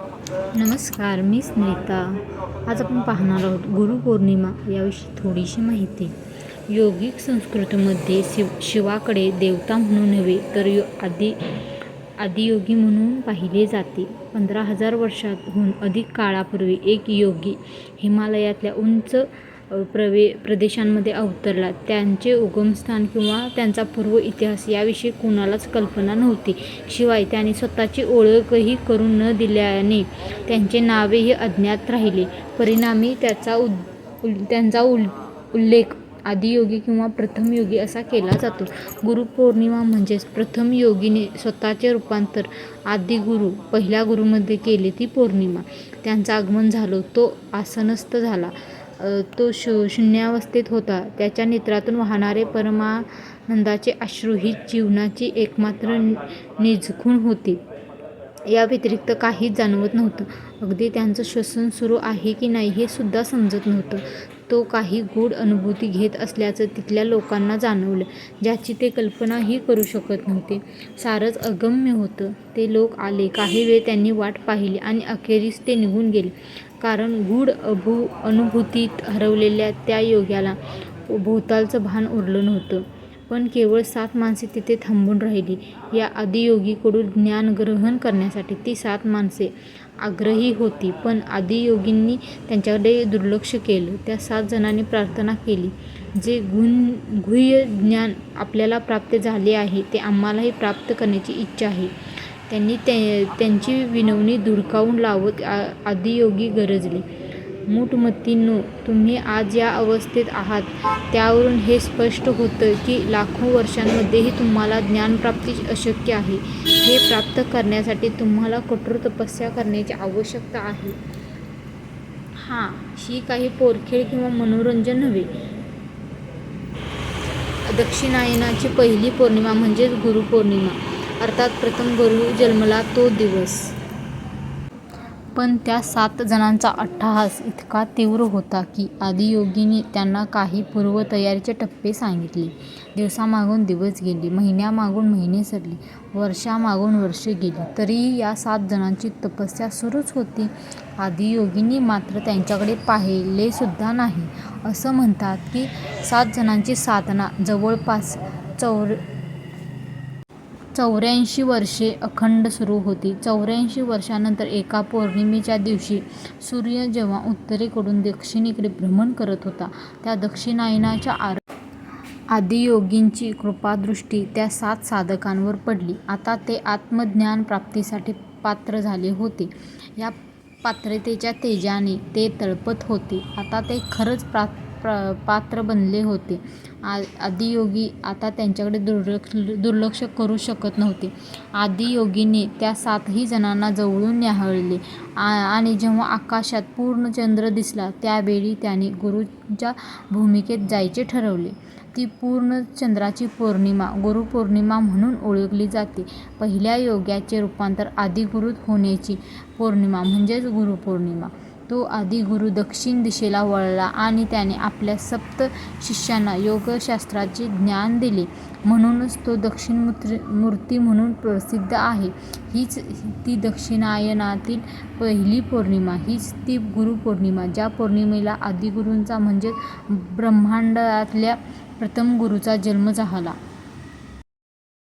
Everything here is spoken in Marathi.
नमस्कार मी स्मिता. आज आपण पाहणार आहोत गुरुपौर्णिमा याविषयी थोडीशी माहिती. योगिक संस्कृतीमध्ये शिव शिवाकडे देवता म्हणून नव्हे तर यो आदि आदियोगी म्हणून पाहिले जाते. पंधरा हजार वर्षांहून अधिक काळापूर्वी एक योगी हिमालयातल्या उंच प्रवे प्रदेशांमध्ये अवतरला. त्यांचे उगमस्थान किंवा त्यांचा पूर्व इतिहास याविषयी कुणालाच कल्पना नव्हती. शिवाय त्यांनी स्वतःची ओळखही करून न दिल्याने त्यांचे नावेही अज्ञात राहिले. परिणामी त्याचा उद उल त्यांचा उल उल्लेख आदियोगी किंवा प्रथम योगी असा केला जातो. गुरुपौर्णिमा म्हणजेच प्रथम योगीने स्वतःचे रूपांतर आदिगुरु पहिल्या गुरुमध्ये केले ती पौर्णिमा. त्यांचं आगमन झालं तो आसनस्थ झाला. तो शू शून्यावस्थेत होता. त्याच्या नेत्रातून वाहणारे परमानंदाचे अश्रू ही जीवनाची एकमात्र नि- होती. या व्यतिरिक्त काहीच जाणवत नव्हतं. अगदी त्यांचं श्वसन सुरू आहे की नाही हे सुद्धा समजत नव्हतं. तो काही गूढ अनुभूती घेत असल्याचं तिथल्या लोकांना जाणवलं ज्याची ते कल्पनाही करू शकत नव्हते. सारंच अगम्य होतं. ते लोक आले. काही वेळ त्यांनी वाट पाहिली आणि अखेरीस ते निघून गेले. कारण गूढ अभू अनुभूतीत हरवलेल्या त्या योग्याला भोवतालचं भान उरलं नव्हतं. पण केवळ सात माणसे तिथे थांबून राहिली. या आदियोगीकडून ज्ञान ग्रहण करण्यासाठी ती सात माणसे आग्रही होती. पण आदियोगींनी त्यांच्याकडे दुर्लक्ष केलं. त्या सात जणांनी प्रार्थना केली. जे गुण गुह्य ज्ञान आपल्याला प्राप्त झाले आहे ते आम्हालाही प्राप्त करण्याची इच्छा आहे. त्यांनी ते त्यांची विनवणी धुडकावून लावत आ आदियोगी गरजले. मूठमतींनो तुम्ही आज या अवस्थेत आहात. त्यावरून हे स्पष्ट होतं की लाखो वर्षांमध्येही तुम्हाला ज्ञानप्राप्ती अशक्य आहे. हे प्राप्त करण्यासाठी तुम्हाला कठोर तपस्या करण्याची आवश्यकता आहे. हां ही काही पोरखेळ किंवा मनोरंजन नव्हे. दक्षिणायनाची पहिली पौर्णिमा म्हणजेच गुरुपौर्णिमा. अर्थात प्रथम गुरु जन्मला तो दिवस. पण त्या सात जणांचा अट्टहास इतका तीव्र होता की आदियोगीने त्यांना काही पूर्वतयारीचे टप्पे सांगितले. दिवसामागून दिवस गेले महिन्यामागून महिने सरले वर्षामागून वर्षे गेली. तरीही या सात जणांची तपस्या सुरूच होती. आदियोगींनी मात्र त्यांच्याकडे पाहिलेसुद्धा नाही. असं म्हणतात की सात जणांची साधना जवळपास चौर चौऱ्याऐंशी वर्षे अखंड सुरू होती. चौऱ्याऐंशी वर्षानंतर एका पौर्णिमेच्या दिवशी सूर्य जेव्हा उत्तरेकडून दक्षिणेकडे भ्रमण करत होता त्या दक्षिणायनाच्या आर आदियोगींची कृपादृष्टी त्या सात साधकांवर पडली. आता ते आत्मज्ञान प्राप्तीसाठी पात्र झाले होते. या पात्रतेच्या तेजाने ते तळपत होते. आता ते खरंच प्रा प्र पात्र बनले होते. आ आदियोगी आता त्यांच्याकडे दुर्लक्ष दुर्लक्ष करू शकत नव्हते. आदियोगीने त्या सातही जणांना जवळून न्याहाळले. आ आणि जेव्हा आकाशात पूर्ण चंद्र दिसला त्यावेळी त्याने गुरुच्या भूमिकेत जायचे ठरवले. ती पूर्ण चंद्राची पौर्णिमा गुरुपौर्णिमा म्हणून ओळखली जाते. पहिल्या योग्याचे रूपांतर आदिगुरुत होण्याची पौर्णिमा म्हणजेच गुरुपौर्णिमा तो आदिगुरु दक्षिण दिशेला वळला आणि त्याने आपल्या सप्त शिष्यांना योगशास्त्राचे ज्ञान दिले. म्हणूनच तो दक्षिण मूर्ती म्हणून प्रसिद्ध आहे. हीच ती दक्षिणायनातील पहिली पौर्णिमा हीच ती गुरुपौर्णिमा ज्या पौर्णिमेला आदिगुरूंचा म्हणजे ब्रह्मांडातल्या प्रथम गुरुचा जन्म झाला.